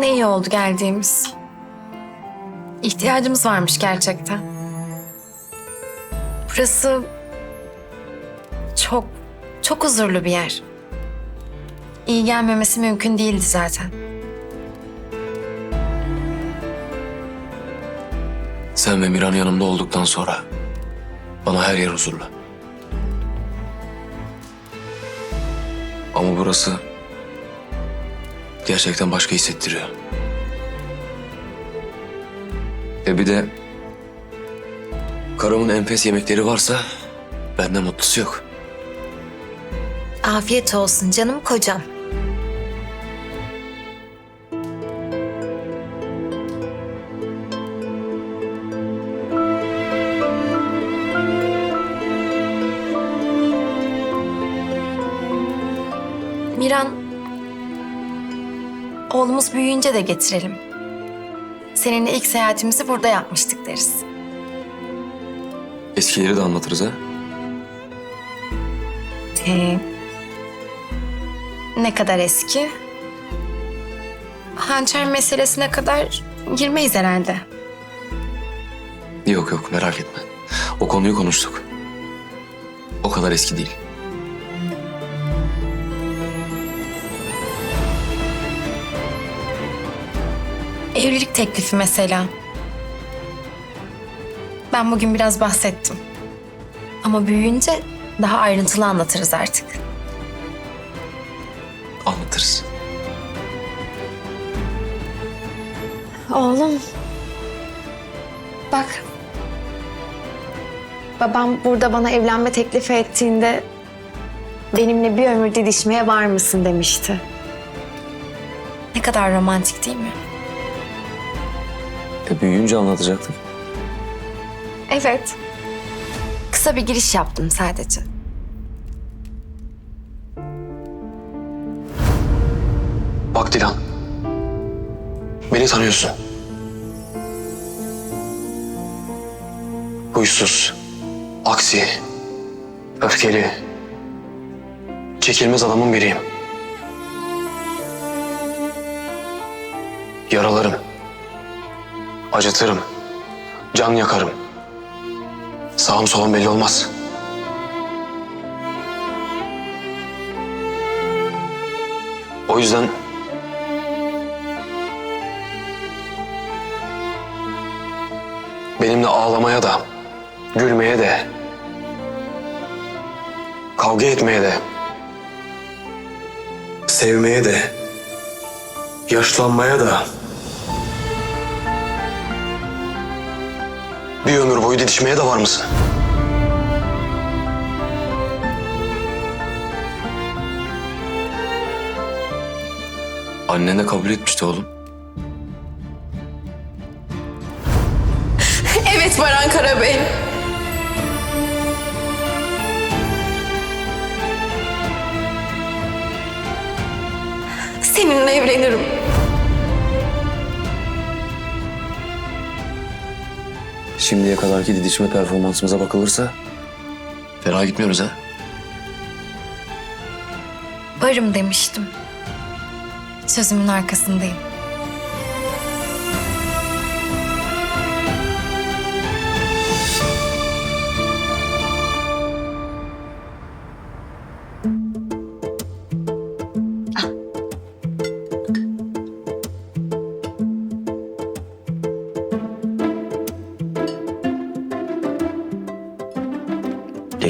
Ne iyi oldu geldiğimiz. İhtiyacımız varmış gerçekten. Burası çok, çok huzurlu bir yer. İyi gelmemesi mümkün değildi zaten. Sen ve Miran yanımda olduktan sonra bana her yer huzurlu. Ama burası gerçekten başka hissettiriyor. Ve bir de karımın enfes yemekleri varsa benden mutlusu yok. Afiyet olsun canım kocam. Miran, oğlumuz büyüyünce de getirelim. Seninle ilk seyahatimizi burada yapmıştık deriz. Eskileri de anlatırız ha. Ee, ne kadar eski? Hançer meselesine kadar girmeyiz herhalde. Yok yok merak etme. O konuyu konuştuk. O kadar eski değil. Evlilik teklifi mesela. Ben bugün biraz bahsettim. Ama büyüyünce daha ayrıntılı anlatırız artık. Anlatırız. Oğlum. Bak. Babam burada bana evlenme teklifi ettiğinde benimle bir ömür didişmeye var mısın demişti. Ne kadar romantik değil mi? E büyüyünce anlatacaktım. Evet. Kısa bir giriş yaptım sadece. Bak Dilan. Beni tanıyorsun. Huysuz, aksi, öfkeli, çekilmez adamın biriyim. Yaralarım, acıtırım, can yakarım. Sağım solum belli olmaz. O yüzden benimle ağlamaya da, gülmeye de, kavga etmeye de, sevmeye de, yaşlanmaya da, bir ömür boyu didişmeye de var mısın? Annen de kabul etmişti oğlum. Evet Baran Karabey. Seninle evlenirim. Şimdiye kadarki didişme performansımıza bakılırsa fena gitmiyoruz ha. Varım demiştim. Sözümün arkasındayım.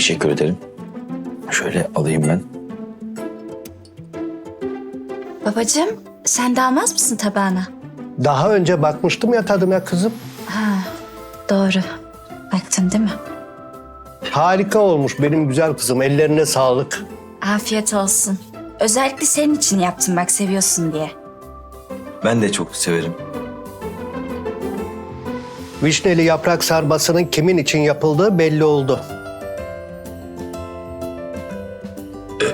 Teşekkür ederim. Şöyle alayım ben. Babacığım sen de almaz mısın tabağına? Daha önce bakmıştım ya tadıma kızım. Doğru. Baktın değil mi? Harika olmuş benim güzel kızım. Ellerine sağlık. Afiyet olsun. Özellikle senin için yaptım bak seviyorsun diye. Ben de çok severim. Vişneli yaprak sarmasının kimin için yapıldığı belli oldu.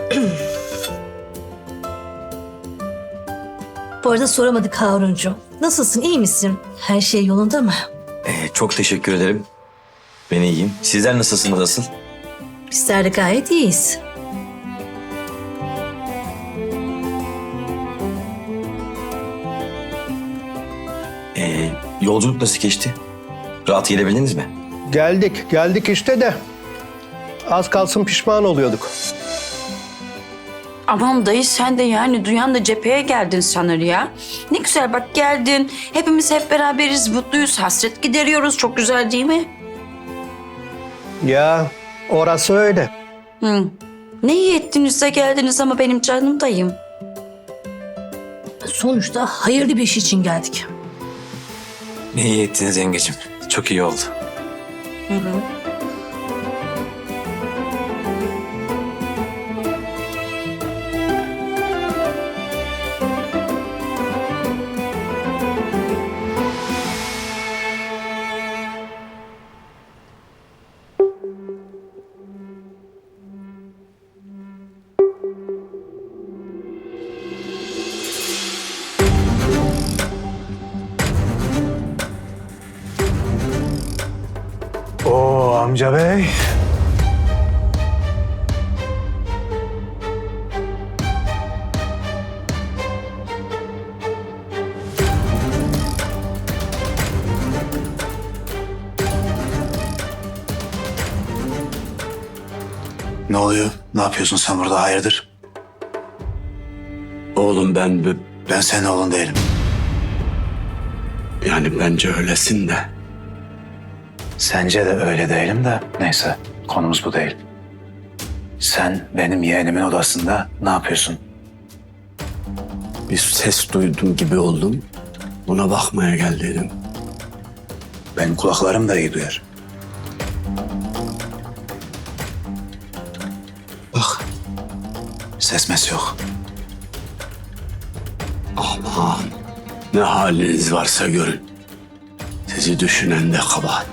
Bu arada soramadık Haruncu. Nasılsın, iyi misin? Her şey yolunda mı? Ee, çok teşekkür ederim. Ben iyiyim. Sizler nasılsınız asıl? Bizler de gayet iyiyiz. Yolculuk nasıl geçti? Rahat gelebildiniz mi? Geldik, geldik işte de az kalsın pişman oluyorduk. Aman dayı sen de yani duyan da cepheye geldin sanır ya. Ne güzel bak geldin. Hepimiz hep beraberiz, mutluyuz, hasret gideriyoruz. Çok güzel değil mi? Ya orası öyle. Hı. Ne iyi ettiniz de geldiniz ama benim canım dayım. Sonuçta hayırlı bir iş için geldik. Ne iyi ettiniz yengecim. Çok iyi oldu. Oo amca bey. Ne oluyor? Ne yapıyorsun sen burada hayırdır? Oğlum ben Ben senin oğlun değilim. yani bence öylesin de. Sence de öyle değilim de neyse konumuz bu değil. Sen benim yeğenimin odasında ne yapıyorsun? Bir ses duydum gibi oldum. Buna bakmaya geldiydim. Benim kulaklarım da iyi duyar. Bak Ses mes yok. aman ne haliniz varsa görün. Sizi düşünen de kabahat.